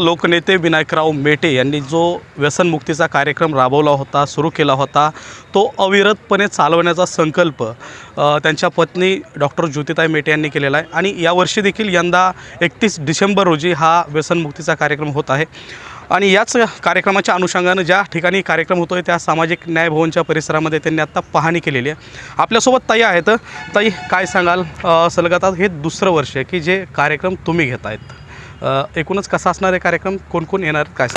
लोकनेते विनायकराव मेटे यांनी जो व्यसनमुक्तीचा कार्यक्रम राबवला होता सुरू केला होता तो अविरतपणे चालवण्याचा संकल्प त्यांच्या पत्नी डॉक्टर ज्योतिताई मेटे यांनी केलेला आहे. आणि यावर्षी देखील यंदा एकतीस डिसेंबर रोजी हा व्यसनमुक्तीचा कार्यक्रम होत आहे. आणि याच कार्यक्रमाच्या अनुषंगानं ज्या ठिकाणी कार्यक्रम होतो आहे त्या सामाजिक न्याय भवनच्या परिसरामध्ये त्यांनी आत्ता पाहणी केलेली आहे. आपल्यासोबत ताई आहेत. ताई काय सांगाल? सलगतात सलग आता हे दुसरं वर्ष आहे की जे कार्यक्रम तुम्ही घेत आहेत एकूणच कसा असणार आहे कार्यक्रम? कोण कोण येणार? काय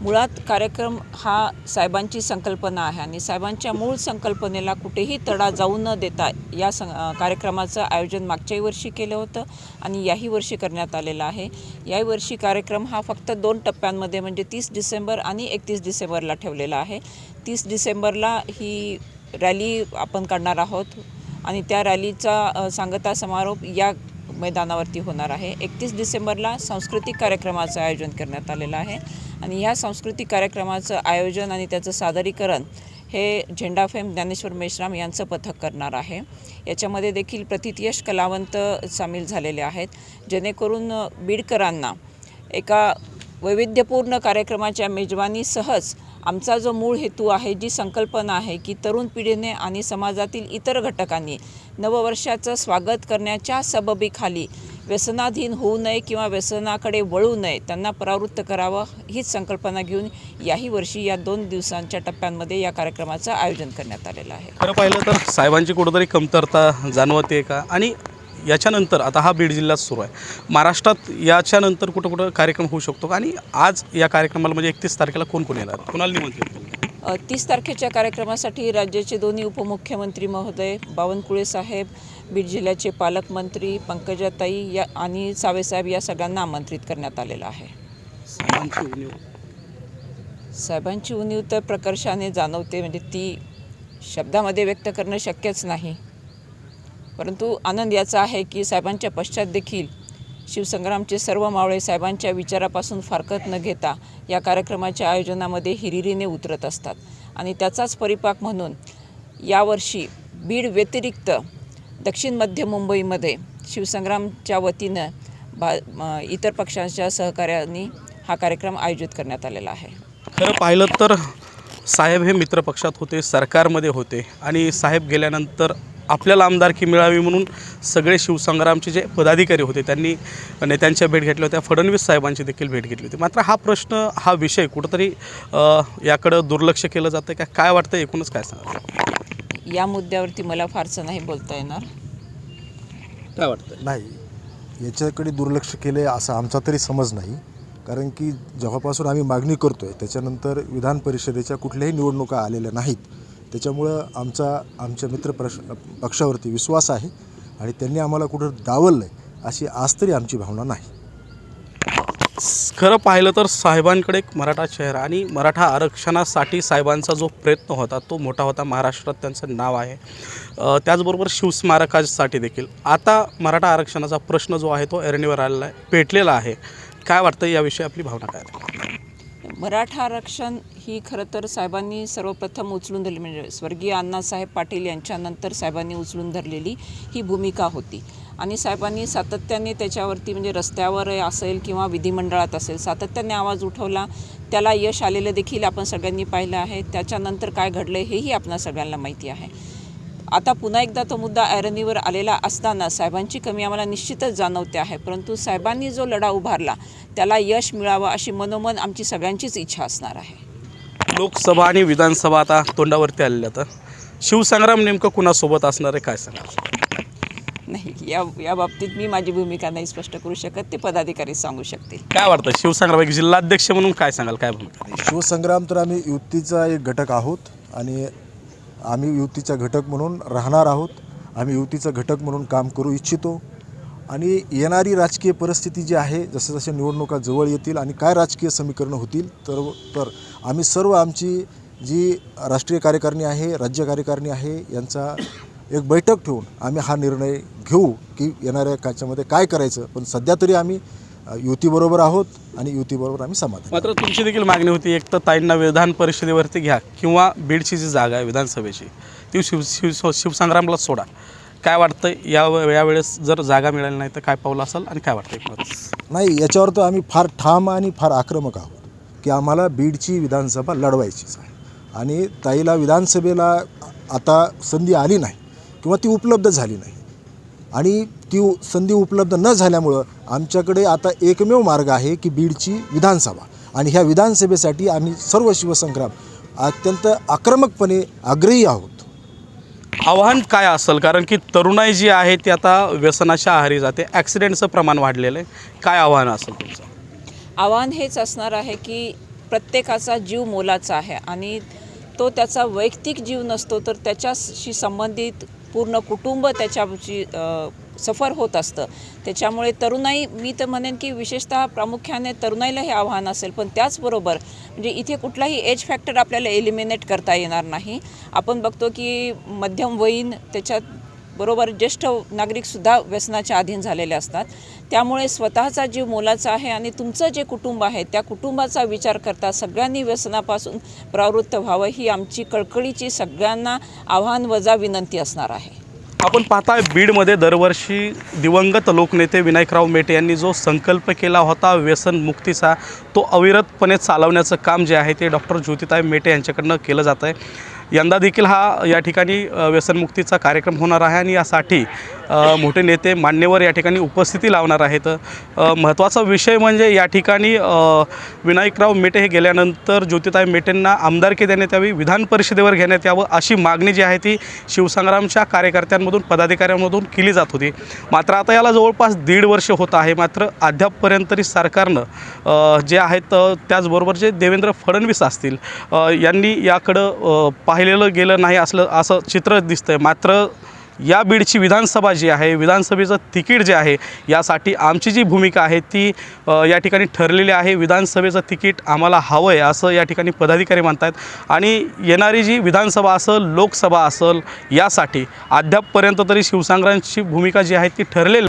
मुळात कार्यक्रम हा साहेबांची संकल्पना आहे आणि साहेबांच्या मूळ संकल्पनेला कुठेही तडा जाऊ न देता या सं कार्यक्रमाचं आयोजन मागच्याही वर्षी केलं होतं आणि याही वर्षी करण्यात आलेलं आहे. याही वर्षी कार्यक्रम हा फक्त दोन टप्प्यांमध्ये म्हणजे तीस डिसेंबर आणि एकतीस डिसेंबरला ठेवलेला आहे. तीस डिसेंबरला ही रॅली आपण काढणार आहोत आणि त्या रॅलीचा सांगता समारोप या मैदानावरती होणार आहे. एकतीस डिसेंबरला सांस्कृतिक कार्यक्रमाचं आयोजन करण्यात आलेलं आहे. आणि ह्या सांस्कृतिक कार्यक्रमाचं आयोजन आणि त्याचं सादरीकरण हे झेंडा फेम ज्ञानेश्वर मेश्राम यांचं पथक करणार आहे. याच्यामध्ये देखील प्रतितयश कलावंत सामील झालेले आहेत. जेणेकरून बीडकरांना एका वैविध्यपूर्ण कार्यक्रमाच्या मेजवानीसहच आमचा जो मूळ हेतू आहे जी संकल्पना आहे की तरुण पिढीने आणि समाजातील इतर घटकांनी नववर्षाचं स्वागत करण्याच्या सबबीखाली व्यसनाधीन होऊ नये किंवा व्यसनाकडे वळू नये त्यांना परावृत्त करावं हीच संकल्पना घेऊन याही वर्षी या दोन दिवसांच्या टप्प्यांमध्ये या कार्यक्रमाचं आयोजन करण्यात आलेलं आहे. खरं पाहिलं तर साहेबांची कुठंतरी कमतरता जाणवते का? आणि याच्यानंतर आता हा बीड जिल्ह्यात सुरू आहे. महाराष्ट्रात याच्यानंतर कुठं कुठं कार्यक्रम होऊ शकतो का? आणि आज या कार्यक्रमाला म्हणजे एकतीस तारखेला कोण कोण येणार? कोणाला निमंत्रित? तीस तारखेच्या कार्यक्रमासाठी राज्याचे दोन्ही उपमुख्यमंत्री महोदय बावनकुळे साहेब बीड जिल्ह्याचे पालकमंत्री पंकजाताई या आणि सावेसाहेब या सगळ्यांना आमंत्रित करण्यात आलेलं आहे. साहेबांची उणीव तर प्रकर्षाने जाणवते म्हणजे ती शब्दामध्ये व्यक्त करणं शक्यच नाही. परंतु आनंद याचा आहे की साहेबांच्या पश्चात देखील शिवसंग्रामचे सर्व मावळे साहेबांच्या विचारापासून फारकत न घेता या कार्यक्रमाच्या आयोजनामध्ये हिरिरीने उतरत असतात. आणि त्याचाच परिपाक म्हणून यावर्षी बीड व्यतिरिक्त दक्षिण मध्य मुंबईमध्ये शिवसंग्रामच्या वतीनं भा इतर पक्षांच्या सहकार्याने हा कार्यक्रम आयोजित करण्यात आलेला आहे. खरं पाहिलं तर साहेब हे मित्रपक्षात होते सरकारमध्ये होते आणि साहेब गेल्यानंतर आपल्याला आमदारकी मिळावी म्हणून सगळे शिवसंग्रामचे जे पदाधिकारी होते त्यांनी नेत्यांच्या भेट घेतल्या होत्या फडणवीस साहेबांची देखील भेट घेतली होती. मात्र हा प्रश्न हा विषय कुठंतरी याकडं दुर्लक्ष केलं जातं का? काय वाटतं एकूणच काय सांगा? या मुद्द्यावरती मला फारसं नाही बोलता येणार. काय वाटतं नाही याच्याकडे दुर्लक्ष केले असा आमचा तरी समज नाही. कारण की जेव्हापासून आम्ही मागणी करतो आहे त्याच्यानंतर विधान परिषदेच्या कुठल्याही निवडणुका आलेल्या नाहीत. त्याच्यामुळं आमचा आमच्या मित्र प्रश पक्षावरती विश्वास आहे आणि त्यांनी आम्हाला कुठं डावललं आहे अशी आज तरी आमची भावना नाही. खरं पाहिलं तर साहेबांकडे एक मराठा चेहरा आणि मराठा आरक्षणासाठी साहेबांचा जो प्रयत्न होता तो मोठा होता. महाराष्ट्रात त्यांचं नाव आहे. त्याचबरोबर शिवस्मारकासाठी देखील. आता मराठा आरक्षणाचा प्रश्न जो आहे तो ऐरणीवर आलेला आहे पेटलेला आहे. काय वाटतं याविषयी आपली भावना काय? आहे? मराठा आरक्षण ही खरं तर साहेबांनी सर्वप्रथम उचलून धरली. म्हणजे स्वर्गीय अण्णासाहेब पाटील यांच्यानंतर साहेबांनी उचलून धरलेली ही भूमिका होती. आणि साहेबांनी सातत्याने त्याच्यावरती म्हणजे रस्त्यावर असेल किंवा विधिमंडळात असेल सातत्याने आवाज उठवला. त्याला यश आलेलं देखील आपण सगळ्यांनी पाहिलं आहे. त्याच्यानंतर काय घडलं हेही आपणा सगळ्यांना माहिती आहे. आता पुन्हा एकदा तो मुद्दा ऐरणीवर आलेला असताना साहेबांची कमी आम्हाला निश्चितच जाणवते आहे. परंतु साहेबांनी जो लढा उभारला त्याला यश मिळावं अशी मनोमन आमची सगळ्यांचीच इच्छा असणार आहे. लोकसभा आणि विधानसभा आता तोंडावरती आलेल्या तर शिवसंग्राम नेमकं कुणासोबत असणार आहे काय सांगाल? नाही या या बाबतीत मी माझी भूमिका नाही स्पष्ट करू शकत ते पदाधिकारी सांगू शकतील. काय वाटतं शिवसंग्राम एक जिल्हाध्यक्ष म्हणून काय सांगाल काय भूमिका? शिवसंग्राम तर आम्ही युतीचा एक घटक आहोत आणि आम्ही युतीचा घटक म्हणून राहणार आहोत. आम्ही युतीचा घटक म्हणून काम करू इच्छितो. आणि येणारी राजकीय परिस्थिती जी आहे जसं जसे निवडणुका जवळ येतील आणि काय राजकीय समीकरणं होतील तर तर आम्ही सर्व आमची जी राष्ट्रीय कार्यकारिणी आहे राज्य कार्यकारिणी आहे यांचा एक बैठक ठेवून आम्ही हा निर्णय घेऊ की येणाऱ्या काच्यामध्ये काय करायचं. पण सध्या तरी आम्ही युतीबरोबर आहोत आणि युतीबरोबर आम्ही समाधान मात्र तुमची देखील मागणी होती एक तर ताईंना विधान परिषदेवरती घ्या किंवा बीडची जी जागा आहे विधानसभेची ती शिव शिव शिवसंग्रामला सोडा. काय वाटतं या यावेळेस जर जागा मिळाली नाही तर काय पाऊल असेल आणि काय वाटतं एकूणच नाही याच्यावर तर आम्ही फार ठाम आणि फार आक्रमक आहोत की आम्हाला बीडची विधानसभा लढवायचीच आहे. आणि ताईला विधानसभेला आता संधी आली नाही किंवा ती उपलब्ध झाली नाही. आणि ती संधी उपलब्ध न झाल्यामुळं आमच्याकडे आता एकमेव मार्ग आहे की बीडची विधानसभा. आणि ह्या विधानसभेसाठी आम्ही सर्व शिवसंग्राम अत्यंत आक्रमकपणे आग्रही आहोत. आव्हान काय असेल? कारण की तरुणाई जी आहे ती आता व्यसनाच्या आहारी जाते. ॲक्सिडेंटचं प्रमाण वाढलेलं आहे. काय आव्हान असेल तुमचं? आव्हान हेच असणार आहे की प्रत्येकाचा जीव मोलाचा आहे. आणि तो त्याचा वैयक्तिक जीव नसतो तर त्याच्याशी संबंधित पूर्ण कुटुंब त्याच्याची सफर होत असतं. त्याच्यामुळे तरुणाई मी तर म्हणेन की विशेषतः प्रामुख्याने तरुणाईला हे आव्हान असेल पण त्याचबरोबर म्हणजे इथे कुठलाही एज फॅक्टर आपल्याला एलिमिनेट करता येणार नाही. आपण बघतो की मध्यमवयीन त्याच्यात बरोबर ज्येष्ठ नागरिकसुद्धा व्यसनाच्या अधीन झालेले असतात. त्यामुळे स्वतःचा जीव मोलाचा आहे आणि तुमचं जे कुटुंब आहे त्या कुटुंबाचा विचार करता सगळ्यांनी व्यसनापासून प्रवृत्त व्हावं ही आमची कळकळीची सगळ्यांना आव्हान वजा विनंती असणार आहे. आपण पाहता बीडमध्ये दरवर्षी दिवंगत लोकनेते विनायकराव मेटे यांनी जो संकल्प केला होता व्यसनमुक्तीचा तो अविरतपणे चालवण्याचं काम जे आहे ते डॉक्टर ज्योतिताई मेटे यांच्याकडनं केलं जातं आहे यंदा देखील हा या ठिकाणी व्यसनमुक्तीचा कार्यक्रम होणार आहे आणि यासाठी मोठे नेते मान्यवर या ठिकाणी उपस्थिती लावणार आहेत. महत्त्वाचा विषय म्हणजे या ठिकाणी विनायकराव मेटे हे गेल्यानंतर ज्योतिताई मेटेंना आमदारकी देण्यात यावी विधान परिषदेवर घेण्यात यावं अशी मागणी जी आहे ती शिवसंग्रामच्या कार्यकर्त्यांमधून पदाधिकाऱ्यांमधून केली जात होती. मात्र आता याला जवळपास दीड वर्ष होत आहे. मात्र अद्यापपर्यंत तरी सरकारनं जे आहेत त्याचबरोबर जे देवेंद्र फडणवीस असतील यांनी याकडं पाहिलेलं गेलं नाही असलं असं चित्र आहे मात्र या बीडची विधानसभा जी आहे विधानसभेचं तिकीट जे आहे यासाठी आमची जी भूमिका आहे ती या ठिकाणी ठरलेली आहे. विधानसभेचं तिकीट आम्हाला हवं आहे असं या ठिकाणी पदाधिकारी म्हणतात आणि येणारी जी विधानसभा असेल लोकसभा असेल यासाठी अद्यापपर्यंत तरी शिवसंग्रामची भूमिका जी आहे ती ठरलेली